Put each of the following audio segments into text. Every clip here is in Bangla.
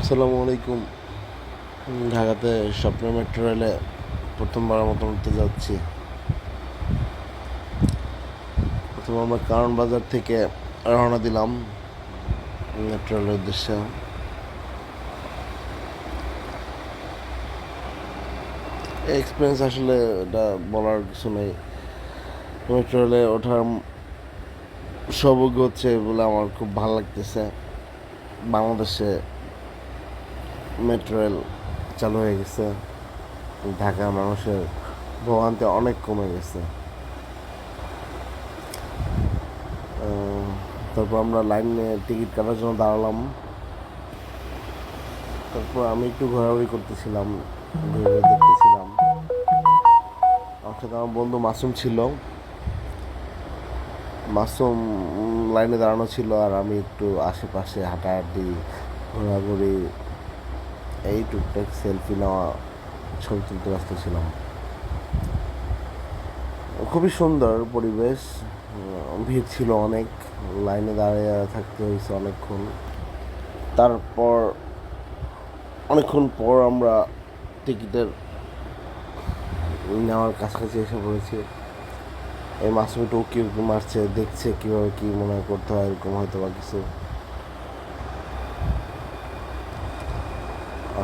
আসসালামু আলাইকুম। ঢাকাতে স্বপ্ন মেট্রো রেলে প্রথমবারের মতন উঠতে যাচ্ছি। প্রথম আমরা কারণ বাজার থেকে রওনা দিলাম মেট্রো রেলের উদ্দেশ্যে। এক্সপিরিয়েন্স আসলে এটা বলার কিছু নেই। মেট্রো রেলে ওঠার সৌভাগ্য হচ্ছে বলে আমার খুব ভালো লাগতেছে। বাংলাদেশে মেট্রো রেল চালু হয়ে গেছে। ঢাকার মানুষের ভোগান্তি অনেক কমে গেছে। তারপর আমরা লাইনে টিকিট কাটার জন্য দাঁড়ালাম। তারপর আমি একটু ঘোরাঘুরি করতেছিলাম, ঘুরে দেখতেছিলাম। আমার সাথে আমার বন্ধু মাসুম ছিল। মাসুম লাইনে দাঁড়ানো ছিল আর আমি একটু আশেপাশে হাঁটাহাঁটি, ঘোরাঘুরি এই টুকটাক সেলফি নেওয়া ছবি তুলতে ব্যস্ত ছিলাম। খুবই সুন্দর পরিবেশ ভিড় ছিল অনেক, লাইনে দাঁড়িয়ে থাকতে হয়েছে অনেকক্ষণ। তারপর, অনেকক্ষণ পর আমরা টিকিটের নেওয়ার কাছাকাছি এসে পড়েছি। এই মাসুমি উকি উকি মারছে, দেখছে কীভাবে কী মনে করতে হয়, এরকম হয়তো বা কিছু।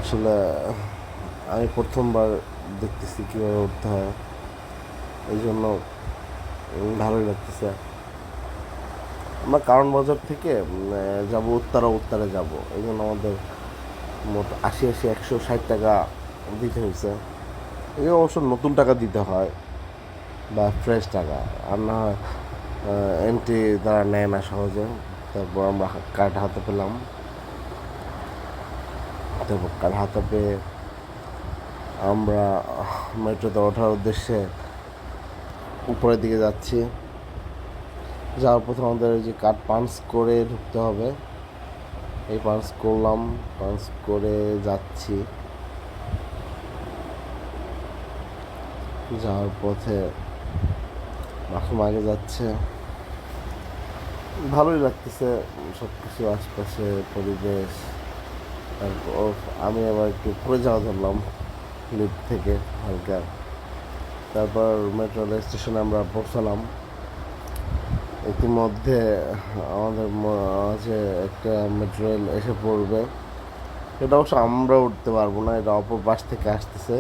আসলে, আমি প্রথমবার দেখতেছি কীভাবে উঠতে হয়। এই জন্য ভালোই লাগতেছে। আমরা কারণ বাজার থেকে যাব উত্তরা, উত্তরে যাব। এই জন্য আমাদের মোট আশি আশি, একশো ষাট টাকা দিতে হয়েছে। এই অবশ্য নতুন টাকা দিতে হয়, বা ফ্রেশ টাকা। আর না এন্ট্রি তারা নেয় না সহজে। তারপর আমরা কার্ড হাতে পেলাম। তারপর কার্ড হাতে পেয়ে আমরা মেট্রোতে ওঠার উদ্দেশ্যে উপরের দিকে যাচ্ছি। যাওয়ার প্রথম আমাদের যে কার্ড পাঞ্চ করে ঢুকতে হবে। এই পাঞ্চ করলাম পাঞ্চ করে যাচ্ছি। যাওয়ার পথে মাসুম আগে যাচ্ছে। ভালোই লাগতেছে সব কিছু আশপাশে পরিবেশ। তারপর আমি আবার একটু পড়ে যাওয়া ধরলাম লিফট থেকে হালকা। তারপর মেট্রো রেল স্টেশনে আমরা পৌঁছালাম। ইতিমধ্যে আমাদের মাঝে একটা মেট্রো রেল এসে পড়বে। এটা অবশ্য আমরা উঠতে পারব না, এটা অপর পাশ থেকে আসতেছে।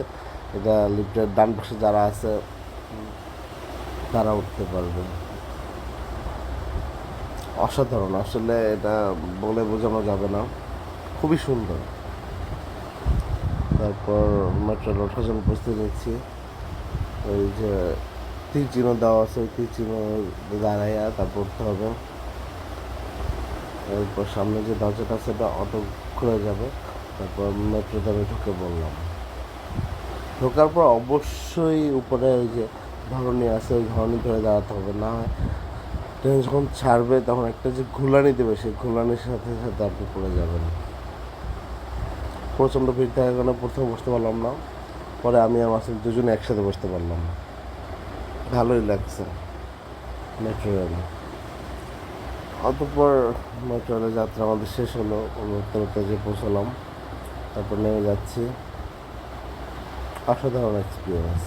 এটা লিফটের ডান পাশে যারা আছে, তারা উঠতে পারবে। অসাধারণ, আসলে এটা বলে বোঝানো যাবে না। খুবই সুন্দর। তারপর মেট্রো ওঠার জন্য প্রস্তুতি নিচ্ছি। ওই যে তীর চিহ্ন দেওয়া আছে, ওই তীর চিহ্ন দাঁড়াইয়া তারপর উঠতে হবে। এরপর সামনে যে দরজাটা আছে, ওটা অটো খুলে যাবে। তারপর মেট্রোতে আমি ঢুকে বললাম ঢোকার পর অবশ্যই উপরে ওই যে ধরনী আছে, ওই ধরনী ধরে দাঁড়াতে হবে। না হয় ট্রেন যখন ছাড়বে, তখন একটা যে ঘুলানি দেবে, সেই ঘুলানির সাথে সাথে আপনি পড়ে যাবেন। প্রচণ্ড ভিড় থাকার কারণে প্রথমে বসতে পারলাম না। পরে আমি আর মাসুম দুজনে একসাথে বসতে পারলাম। না ভালোই লাগছে। মেট্রো রেলে। অতঃপর মেট্রো রেলের যাত্রা আমাদের শেষ হলো। উঠতে যে পৌঁছলাম। তারপর নেমে যাচ্ছি। অসাধারণ এক্সপিরিয়েন্স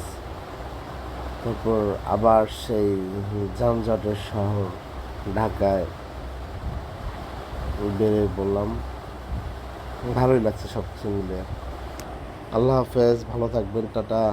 তারপর আবার সেই যানজটের শহর ঢাকায় বেরিয়ে পড়লাম। ভালোই লাগছে সব কিছু মিলে আল্লাহ হাফেজ ভালো থাকবেন টাটা।